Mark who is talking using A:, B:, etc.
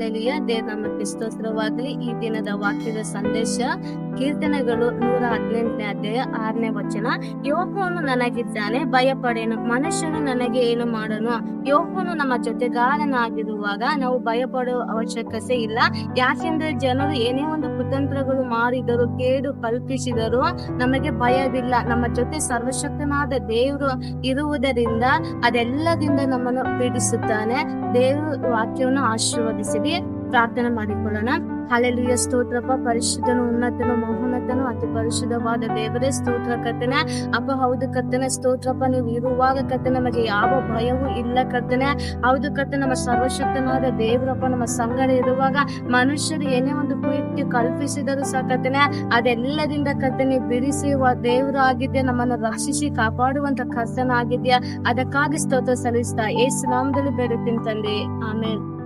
A: Hallelujah ನಮ್ಮ ಸ್ತೋತ್ರವಾಗಲಿ ಈ ದಿನದ ವಾಕ್ಯದ ಸಂದೇಶ. ಕೀರ್ತನೆಗಳು ನೂರ ಹದಿನೆಂಟನೇ ಅಧ್ಯಾಯ ಆರನೇ ವಚನ. ಯೋಹೋನು ನನಗಿದ್ದಾನೆ, ಭಯಪಡೇನು. ಮನುಷ್ಯನು ನನಗೆ ಏನು ಮಾಡನು? ಯೋಹೋನು ನಮ್ಮ ಜೊತೆಗಾರನಾಗಿರುವಾಗ ನಾವು ಭಯಪಡುವ ಅವಶ್ಯಕತೆ ಇಲ್ಲ. ಯಾಕೆಂದ್ರೆ ಜನರು ಏನೇ ಒಂದು ಕುತಂತ್ರಗಳು ಮಾಡಿದರು ಕೇಡು ಕಲ್ಪಿಸಿದರು ನಮಗೆ ಭಯವಿಲ್ಲ. ನಮ್ಮ ಜೊತೆ ಸರ್ವಶಕ್ತನಾದ ದೇವರು ಇರುವುದರಿಂದ ಅದೆಲ್ಲದಿಂದ ನಮ್ಮನ್ನು ಪೀಡಿಸುತ್ತಾನೆ. ದೇವರು ವಾಕ್ಯವನ್ನು ಆಶೀರ್ವದಿಸಿರಿ. ಪ್ರಾರ್ಥನೆ ಮಾಡಿಕೊಳ್ಳೋಣ. ಹಲೆಲುಯ ಸ್ತೋತ್ರಪ್ಪ, ಪರಿಶುದ್ಧನು ಉನ್ನತನು ಮಹೋನ್ನತನು ಅತಿ ಪರಿಶುದ್ಧವಾದ ದೇವರೇ, ಸ್ತೋತ್ರ ಕರ್ತನೆ. ಅಪ್ಪ, ಹೌದು ಕರ್ತನೆ, ಸ್ತೋತ್ರಪ್ಪ, ನೀವು ಇರುವಾಗ ಕರ್ತನೆ, ನಮಗೆ ಯಾವ ಭಯವೂ ಇಲ್ಲ ಕತ್ತನೆ ಹೌದು ಕರ್ತನೆ, ನಮ್ಮ ಸರ್ವಶಕ್ತನಾದ ದೇವರಪ್ಪ, ನಮ್ಮ ಸಂಗಡ ಇರುವಾಗ ಮನುಷ್ಯರು ಏನೇ ಒಂದು ಪ್ರೀತಿ ಕಲ್ಪಿಸಿದರೂ ಸಹ ಕತ್ತನೆ ಅದೆಲ್ಲದಿಂದ ಕರ್ತನೆ ಬಿಡಿಸಿ ದೇವರು ಆಗಿದ್ದೆ ನಮ್ಮನ್ನು ರಕ್ಷಿಸಿ ಕಾಪಾಡುವಂತ ಕರ್ತನ ಆಗಿದ್ಯಾ ಅದಕ್ಕಾಗಿ ಸ್ತೋತ್ರ ಸಲ್ಲಿಸ್ತಾ ಏಸು ನಾಮದಲ್ಲಿ ಬೇಡುತ್ತೀನಿ ತಂದೆ. ಆಮೇಲೆ